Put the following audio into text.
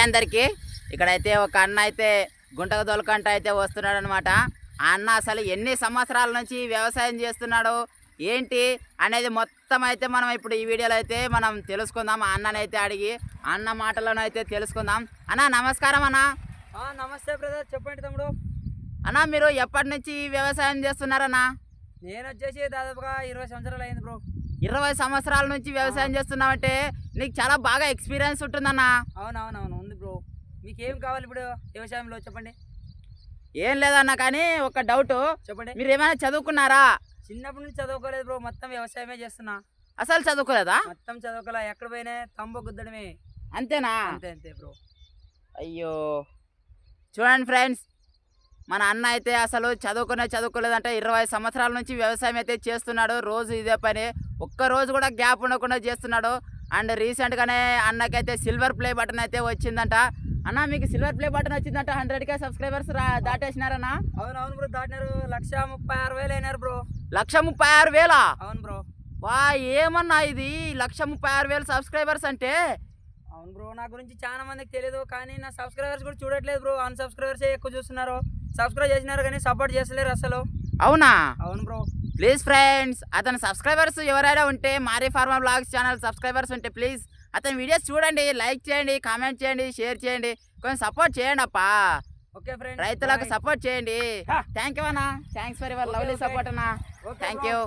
Hi అందరికి ఇక్కడైతే ఒక అన్న అయితే గుంటకు దొలకంట అయితే వస్తున్నాడు అనమాట ఆ అన్న అసలు ఎన్ని సంవత్సరాల నుంచి వ్యవసాయం చేస్తున్నాడు ఏంటి అనేది మొత్తం అయితే మనం ఇప్పుడు ఈ వీడియోలో అయితే మనం తెలుసుకుందాం. ఆ అన్ననైతే అడిగి అన్న మాటలను అయితే తెలుసుకుందాం. అన్న నమస్కారం అన్న. నమస్తే బ్రదర్. చెప్పండి తమ్ముడు. అన్న మీరు ఎప్పటి నుంచి వ్యవసాయం చేస్తున్నారన్నా? నేను వచ్చేసి దాదాపుగా ఇరవై సంవత్సరాలు అయింది బ్రో. ఇరవై సంవత్సరాల నుంచి వ్యవసాయం చేస్తున్నావంటే నీకు చాలా బాగా ఎక్స్పీరియన్స్ ఉంటుందన్న. అవునవునవును ఉంది బ్రో. మీకు ఏం కావాలి ఇప్పుడు? వ్యవసాయంలో చెప్పండి. ఏం లేదన్న కానీ ఒక డౌట్. చెప్పండి. మీరు ఏమైనా చదువుకున్నారా? చిన్నప్పటి నుంచి చదువుకోలేదు బ్రో మొత్తం వ్యవసాయమే చేస్తున్నా. అసలు చదువుకోలేదా? మొత్తం చదువుకోలే ఎక్కడ పోయినా తంబ గుద్దడమే. అంతేనా? అంతే అంతే బ్రో. అయ్యో. చూడండి ఫ్రెండ్స్ మన అన్న అయితే అసలు చదువుకునే చదువుకోలేదంటే ఇరవై సంవత్సరాల నుంచి వ్యవసాయం అయితే చేస్తున్నాడు. రోజు ఇదే పని. ఒక్క రోజు కూడా గ్యాప్ ఉండకుండా చేస్తున్నాడు. అండ్ రీసెంట్గానే అన్నకైతే సిల్వర్ ప్లే బటన్ అయితే వచ్చిందంట. అన్న మీకు సిల్వర్ ప్లే బటన్ వచ్చిందంట. హండ్రెడ్ కే సబ్స్క్రైబర్స్ దాటేసినారన్నా. అవునవును బ్రో దాటినారు. లక్ష ముప్పై ఆరు వేలు అయినారు బ్రో. లక్ష ముప్పై ఆరు వేలా? అవును బ్రో. వా ఏమన్నా ఇది? లక్ష ముప్పై ఆరు వేలు సబ్స్క్రైబర్స్ అంటే? అవును బ్రో నా గురించి చాలా మందికి తెలియదు కానీ నా సబ్స్క్రైబర్స్ కూడా చూడట్లేదు బ్రో. అన్ సబ్స్క్రైబర్స్ ఎక్కువ చూస్తున్నారు. సబ్స్క్రైబ్ చేసినారు కానీ సపోర్ట్ చేస్తలేరు అసలు. అవునా? అవును బ్రో. ప్లీజ్ ఫ్రెండ్స్ అతని సబ్స్క్రైబర్స్ ఎవరైనా ఉంటే Mari pharma vlogs channel subscribers ఉంటే ప్లీజ్ అతని వీడియోస్ చూడండి లైక్ చేయండి కామెంట్ చేయండి షేర్ చేయండి కొంచెం సపోర్ట్ చేయండి అప్పా. ఓకే ఫ్రెండ్ రైతులకు సపోర్ట్ చేయండి. థ్యాంక్ యూ అన్న. Thanks for your lovely. Support అన్న. Thank you.